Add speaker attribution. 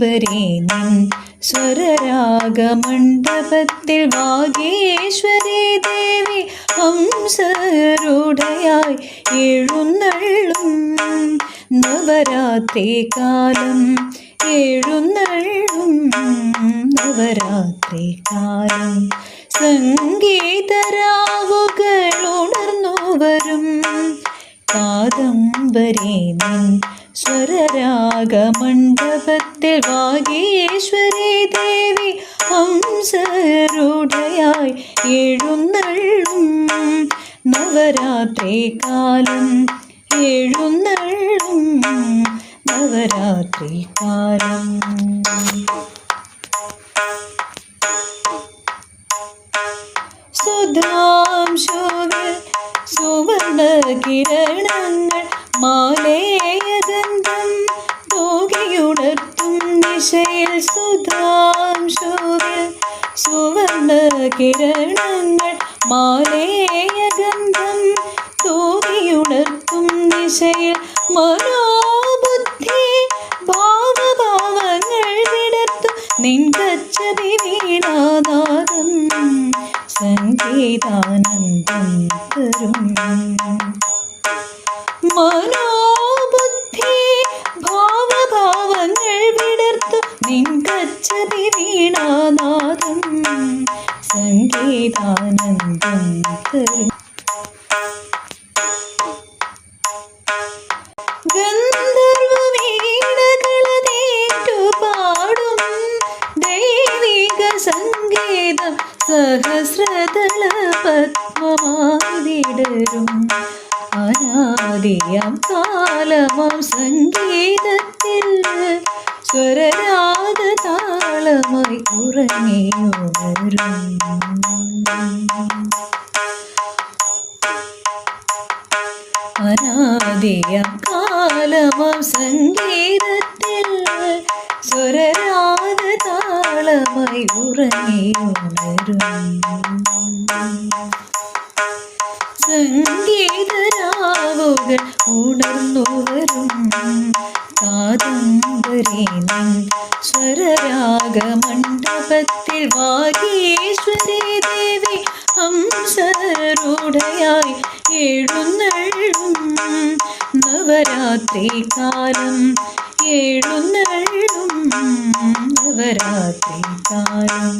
Speaker 1: വരും നിൻ സ്വരരാഗമണ്ഡപത്തിൽ വാഗേശ്വരി ദേവി ഹംസരുടയായി എഴുന്നള്ളും. നവരാത്രി കാലം എഴുന്നള്ളും. നവരാത്രി കാലം സംഗീതരാവുകൾ ഉണർന്നു വരും കാദംബരി നിൻ സ്വരരാഗമണ്ഡപത്തിൽ വാഗീശ്വരി ദേവി ഹംസരുടയായി എഴുന്നള്ളും. നവരാത്രി കാലം എഴുന്നള്ളും. നവരാത്രി കാലം സുധാംശുവിൽ സുവർണ കിരണങ്ങൾ മാലേയഗന്ധം തൂകിയുണർത്തും ദിശയിൽ സുധാംശുവിൽ സുവർണ കിരണങ്ങൾ മാലേയഗന്ധം തൂകിയുണർത്തും ദിശയിൽ മനോബുദ്ധി ഭാവഭാവങ്ങൾ നിൻ നിൻകച്ചതി വീണാനാദം സംഗീതാനന്ദം തരും മനോബുദ്ധി ഭാവഭാവങ്ങൾ വിടർത്തു നിൻകച്ചതി വീണാനാദം സംഗീതാനന്ദം തരും. ഗന്ധർവ സംഗീതം സഹസ്രദള പത്മമാതിടരും അനാദിയം കാലമം സംഗീതത്തിൽ സ്വരരാഗ താളമായി ഉറങ്ങിയുണരും. അനാദിയം കാലമം സംഗീതത്തിൽ സ്വരരാഗ താളമായി ഉറങ്ങിയുണരും സംഗീതരാവുകൾ ഉണർന്നു വരും. കാദംബരി നിൻ സ്വരരാഗമണ്ഡപത്തിൽ വാഗീശ്വരി ദേവി ഹംസരുടയായി എഴുന്നള്ളും. നവരാത്രി കാലം എഴുന്നള്ളും നവരാത്രി കാലം